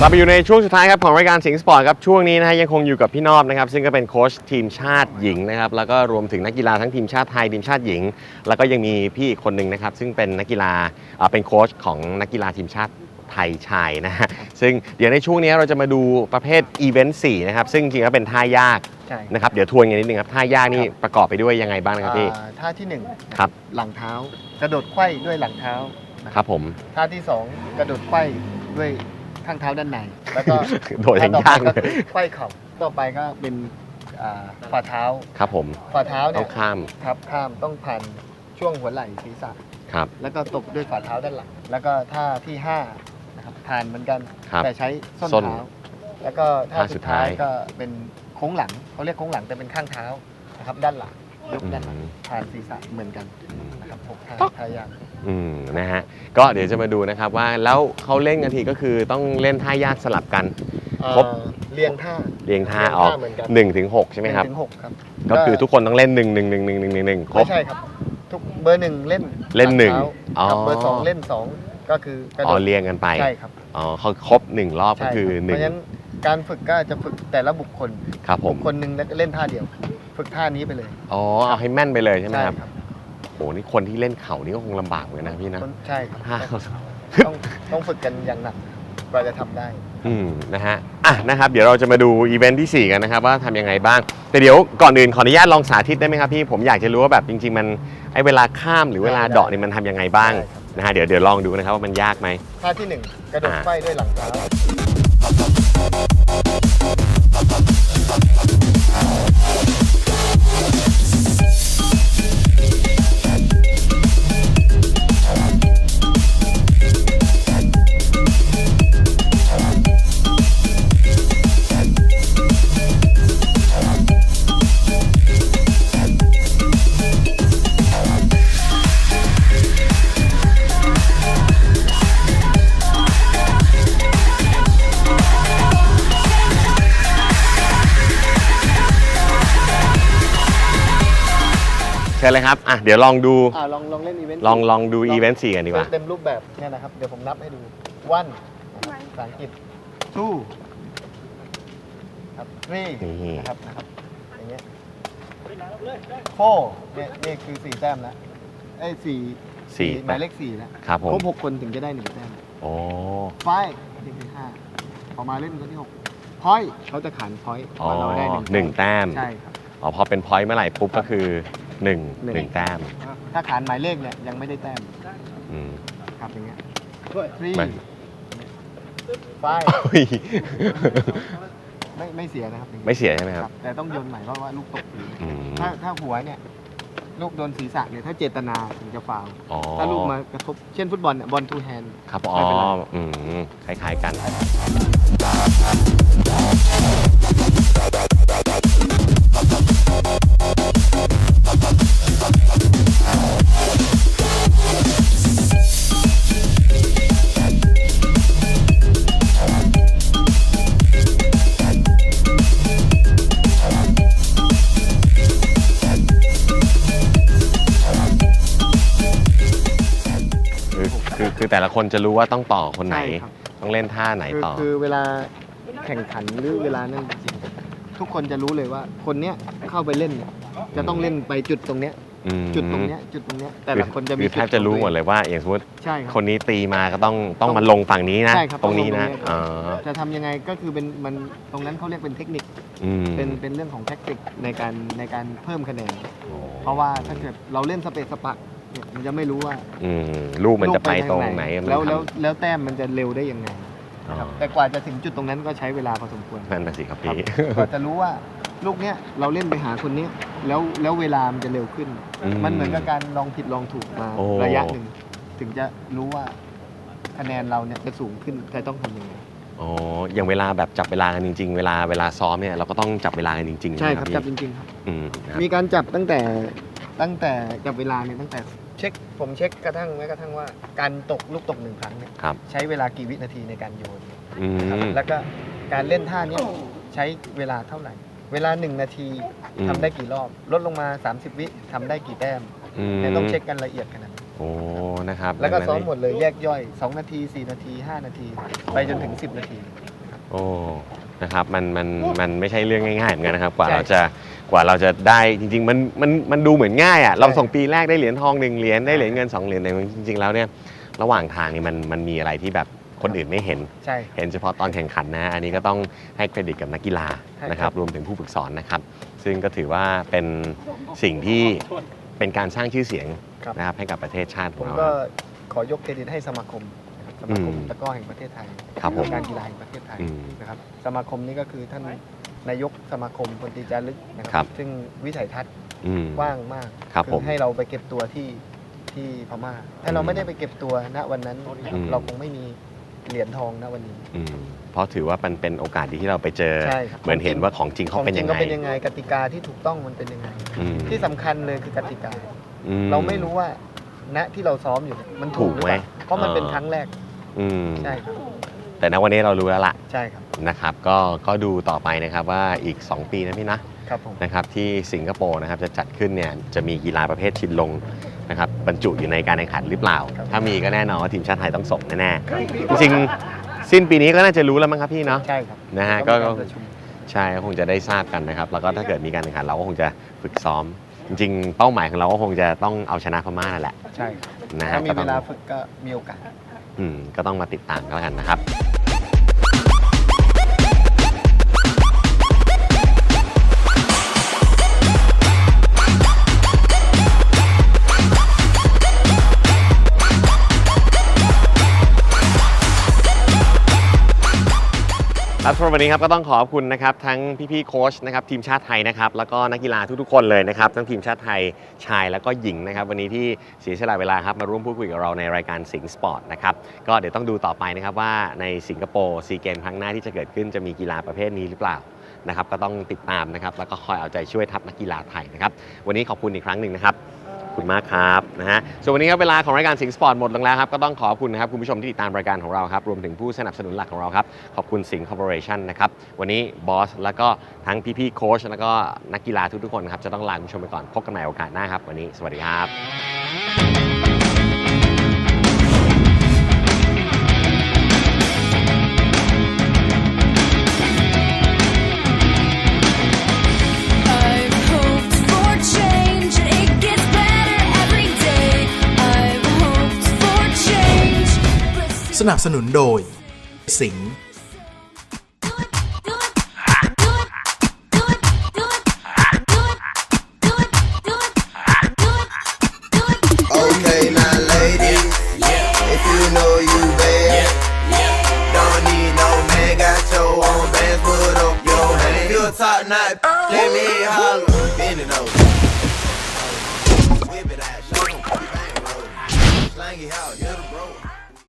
กลับมาอยู่ในช่วงสุดท้ายครับของรายการสิงห์สปอร์ตครับช่วงนี้นะฮะยังคงอยู่กับพี่นอบนะครับซึ่งก็เป็นโค้ชทีมชาติหญิงนะครับแล้วก็รวมถึงนักกีฬาทั้งทีมชาติไทยทีมชาติหญิง แล้วก็ยังมีพี่อีกคนหนึ่งนะครับซึ่งเป็นนักกีฬาอ่าเป็นโค้ชของนักกีฬาทีมชาติไทยชายนะฮะซึ่งเดี๋ยวในช่วงนี้เราจะมาดูประเภทอีเวนต์4นะครับซึ่งจริงๆแล้วเป็นท่ายากใช่นะครับเดี๋ยวทวนกันนิดนึงครับท่ายากนี่ประกอบไปด้วยยังไงบ้างนะครับพี่ อ่าท่าที่หนึ่งครับ หลังเท้ากระโดดไขว้ด้วยหลังเท้านะครับผม ท่าที่สองกระโดดไขว้ด้วย ข้างเท้าด้านในแล้วก็โดดอย่างท่ต่อไปยากก็เลยคือไขว้เข่าต่อไปก็เป็นอ่าฝ่าเท้าครับผมฝ่าเท้าต้เนี่อยงข้ามครับข้ามต้องผ่านช่วงหัวไหล่ศีรษะครับแล้วก็ตบด้วยฝ่าเท้าด้านหลัง แล้วก็ท่าที่ห้านะครับผ่านเหมือนกันครับแต่ใช้ส้นส้นเท้าแล้วก็ท่าท่าสุสุดดท้ายท้ายก็เป็นโค้งหลังเขาเรียกโค้งหลังแต่เป็นข้างเท้านะครับด้านหลัง ยกด้านหลังอืมผ่านศีรษะเหมือนกันนะครับหกท่าท่ายากอืมนะฮะก็เดี๋ยวจะมาดูนะครับว่าแล้วเขาเล่นกันทีก็คือต้องเล่นท่ายากสลับกัน ครบเอ่อเรียงท่าเรียงท่าเรียงออกท่าเหมือนกัน1นถึงหใช่ไหมครับนึ่งถึงหกครับก็คือทุกคนต้องเล่น1 1 1 1 1 1 1ครบไม่ใช่ครับทุกเบอร์หนึ่งเล่นเล่นหนึ่งท้าอ๋อกับเบอร์สองเล่นสองก็คือกระอ๋โดอดเรียงกันไปใช่ครับอ๋อเขาครบ1รอบก็ใช่คือรับเพราะฉะนั้นการฝึกก็จะฝึกแต่ละบุคคล1ครับผมคนหนึ่งเล่นท่าเดียว ฝึกท่านี้ไปเลย อ๋อเอาให้แม่นไปเลยใช่ไหมใช่ครับครับโอ้นี่คนที่เล่นเข่านี่ก็คงลำบากเหมือนกันนะพี่นะคนใช่ครับท่าเขาต้องต้องฝึกกันอย่างหนักกว่าจะทำได้ อืมนะฮะอะนะครับเดี๋ยวเราจะมาดูอีเวนท์ที่ 4 กันนะครับว่าทำยังไงบ้าง แต่เดี๋ยวก่อนอื่นขออนุญาตลองสาธิตได้ไหมครับพี่ผมอยากจะรู้ว่าแบบจริง ๆ มันไอ้เวลาข้ามหรือเวลาได้เดาะนี่มันทำยังไงบ้างได้ครับนะฮะเดี๋ยวเดี๋ยวลองดูนะครับว่ามันยากไหมท่าที่หนึ่งกระโดดอ่าไขว้ด้วยหลังเท้า เชิญเลยครับอะเดี๋ยวลองดูอ่าลองลองเล่นอีเวนต์ลองลองดูอีเวนต์4กันดีกว่าเต็มรูปแบบเนี่ยนะครับ เดี๋ยวผมนับให้ดู one ภาษาอังกฤษ two ครับ three นี่นะครับนะครับอย่างเงี้ย four เนี่ยนี่คือสี่แต้มแล้วไอ้ยสี่สี่หมายเลขสี่แล้วครับผครมบหกคนถึงจะได้หนึ่งแต้มโอ้ five นี่คือห้าพอมาเล่นคนที่หก point เขาจะขาน point อ๋อว่าเราได้หนึ่งหนึ่งแต้มใช่ครับอ๋อพอเป็นพอยต์เมื่อไหร่ปุ๊บก็คือ หนึ่งหนึ่งหนึ่งแต้มถ้าขานหมายเลขเนี่ยยังไม่ได้แต้มอืมครับอย่างเงี้ย three ไม่ five อุ้ยไม่ไม่เสียนะครับอย่างงี้ไม่เสียใช่ไหมครับ แต่ต้องโยนใหม่เพราะว่าลูกตกพื้นอืมถ้าถ้าหัวเนี่ยลูกโดนศีรษะเนี่ยถ้าเจตนาถึงจะฟาวล์อ๋อถ้าลูกมากระทบเช่นฟุตบอลเนี่ยบอลทูแฮนด์ครับไม่อ๋อเป็นไร อืมคล้ายๆกัน คือคือคือแต่ละคนจะรู้ว่าต้องต่อคนไหน ใช่ครับ ต้องเล่นท่าไหนคือต่อ คือเวลาแข่งขันหรือเวลานั่นจริงๆทุกคนจะรู้เลยว่าคนเนี้ยเข้าไปเล่นเนี่ยจะต้องเล่นไปจุดตรงเนี้ย มจุดตรงเนี้ยจุดตรงเนี้ยแต่คือละคนจะมีคือแทบจะรู้หมดเลยว่า อย่างสมมติใช่ครับคนนี้ตีมาก็ต้องต้องต้องมาลงฝั่งนี้นะ ใช่ครับตรงนี้ต้องลงนะตรงนี้อ๋อจะทำยังไงก็คือเป็นมันตรงนั้นเขาเรียกเป็นเทคนิคอืมเป็นเป็นเรื่องของแท็กติกในการในการเพิ่มคะแนนโอ้เพราะว่าถ้าเกิดเราเล่นสเปซสปัก เนี่ยมันจะไม่รู้ว่าอืมลูกมันจะไปลูกตรงทาไหนมันแล้วทำแล้วแล้วแต้มมันจะเร็วได้ยังไงอ๋อครับแต่กว่าจะถึงจุดตรงนั้นก็ใช้เวลาพอสมควร นั่นน่ะสิครับครับพี่ กว่าจะรู้ว่าลูกเนี้ยเราเล่นไปหาคนเนี้ยแล้วแล้วเวลามันจะเร็วขึ้นมันเหมือนกับการลองผิดลองถูกมาโอ้ ระยะหนึ่ง ถึงจะรู้ว่าคะแนนเราเนี่ยจะสูงขึ้นแต่ต้องทำยังไงอ๋ออย่างเวลาแบบจับเวลากันจริง ๆ เวลาเวลาซ้อมเนี่ยเราก็ต้องจับเวลากันจริงๆใช่ไหมครับพี่จับจริงๆครับ อืมนะครับมีการจับตั้งแต่ ตั้งแต่จับเวลาเนี่ยตั้งแต่เช็คผมเช็คกระทั่งแม้กระทั่งว่าการตกลูกตกหนึ่งครั้งเนี่ยครับ ใช้เวลากี่วินาทีในการโยนอืนะครับม แล้วก็การเล่นท่าเนี้ยใช้เวลาเท่าไหร่ เวลา 1 นาทีอืม ทำได้กี่รอบ ลดลงมา 30 วิทำได้กี่แต้มอืมเนี่ยต้องเช็คกันละเอียดขนาดนั้นโอ้นะครับแล้วก็ดังนั้นซ้อมหมดเลยแยกย่อย 2 นาที 4 นาที 5 นาที ไปจนถึง 10 นาที โอ้นะครับมันมันมันไม่ใช่เรื่องง่ายๆเหมือนกันนะครับ กว่าใช่ เราจะ กว่าเราจะได้จริงๆมันมันมันดูเหมือนง่ายอะใช่เราส่งปีแรกได้เหรียญทองหนึ่งเหรียญได้เหรียญเงินสองเหรียญแต่จริงๆแล้วเนี่ยระหว่างทางนี่มันมันมีอะไรที่แบบคนอื่นไม่เห็น ใช่ เห็นเฉพาะตอนแข่งขันนะ อันนี้ก็ต้องให้เครดิตกับนักกีฬาใช่ครับ นะครับรวมถึงผู้ฝึกสอนนะครับ ซึ่งก็ถือว่าเป็นสิ่งที่เป็นการสร้างชื่อเสียงครับ นะครับให้กับประเทศชาติขผองมเรา ก็ครับขอยกเครดิตให้สมาคมนะครับสมาคมอืมตะกร้อแห่งประเทศไทยครับผมการกีฬาแห่งประเทศไทยอืม นะครับ สมาคมนี้ก็คือท่าน นายกสมาคมพลตรีจารึกนะคครัรับซึ่งวิสัยทัศน์อืม กว้างมากครับผมให้เราไปเก็บตัวที่ที่พม่า ถ้าเราไม่ได้ไปเก็บตัวณวันนั้น อืม เราคงไม่มีเหรียญทองณวันนี้ อืมเพราะถือว่ามันเป็นโอกาสดีที่เราไปเจอ ใช่ครับ เหมือนเห็นว่าของจริงขเขาองเป็นจริยังงก็ไงเป็นยังไงกติกาที่ถูกต้องมันเป็นยังไง อืมที่สำคัญเลยคือกติกา อื เราไม่รู้ว่าณที่เราซ้อมอยู่เนี่ยมันถูกหรือเปล่าถูกไหมเพราะมันเป็นเออ ครั้งแรกอืมใช่ครับแต่ณวันนี้เรารู้แล้วล่ะ ใช่ครับ นะครับก็ก็ดูต่อไปนะครับว่าอีก 2 ปีนะพี่นะครับผมนะครับที่สิงคโปร์นะครับจะจัดขึ้นเนี่ยจะมีกีฬาประเภทชินลงนะครับบรรจุอยู่ในการแข่งขันหรือเปล่า ถ้ามีก็แน่นอนว่าทีมชาติไทยต้องส่งแน่ๆจริงๆสิ้นปีนี้ก็น่าจะรู้แล้วมั้งครับพี่เนาะใช่ครับนะฮะก็ก็มีารประชุมใช่ก็คงจะได้ทราบกันนะครับ แล้วก็ถ้าเกิดมีการแข่งขันเราก็คงจะฝึกซ้อม จริงๆเป้าหมายของเราก็คงจะต้องเอาชนะพม่านั่นแหละใช่ครับนะฮะถ้ามีก็ต้เวองลาฝึกก็มีโอกาสอืมก็ต้องมาติดตามกันแล้วกันนะครับ ครับสำหรับวันนี้ครับก็ต้องขอบคุณนะครับทั้งพี่ๆโค้ชนะครับทีมชาติไทยนะครับแล้วก็นักกีฬาทุกๆคนเลยนะครับทั้งทีมชาติไทยชายแล้วก็หญิงนะครับวันนี้ที่เสียสละเวลาครับมาร่วมพูดคุยกับเราในรายการสิงสปอร์ตนะครับก็เดี๋ยวต้องดูต่อไปนะครับว่าในสิงคโปร์ซีเกมครั้งหน้าที่จะเกิดขึ้นจะมีกีฬาประเภทนี้หรือเปล่านะครับก็ต้องติดตามนะครับแล้วก็คอยเอาใจช่วยทัพนักกีฬาไทยนะครับวันนี้ขอบคุณอีกครั้งหนึ่งนะครับ คุณมากครับนะฮะส่วนวันนี้ครับเวลาของรายการสิงสปอร์ตหมดลงแล้วครับก็ต้องขอบคุณนะครับคุณผู้ชมที่ติดตามรายการของเราครับรวมถึงผู้สนับสนุนหลักของเราครับขอบคุณสิงห์คอร์ปอเรชั่นนะครับวันนี้บอสแล้วก็ทั้งพี่ๆโค้ชแล้วก็นักกีฬาทุกๆคนครับจะต้องลาคุณผู้ชมไปก่อนพบกันใหม่โอกาสหน้าครับวันนี้สวัสดีครับ สนับสนุนโดย สิงห์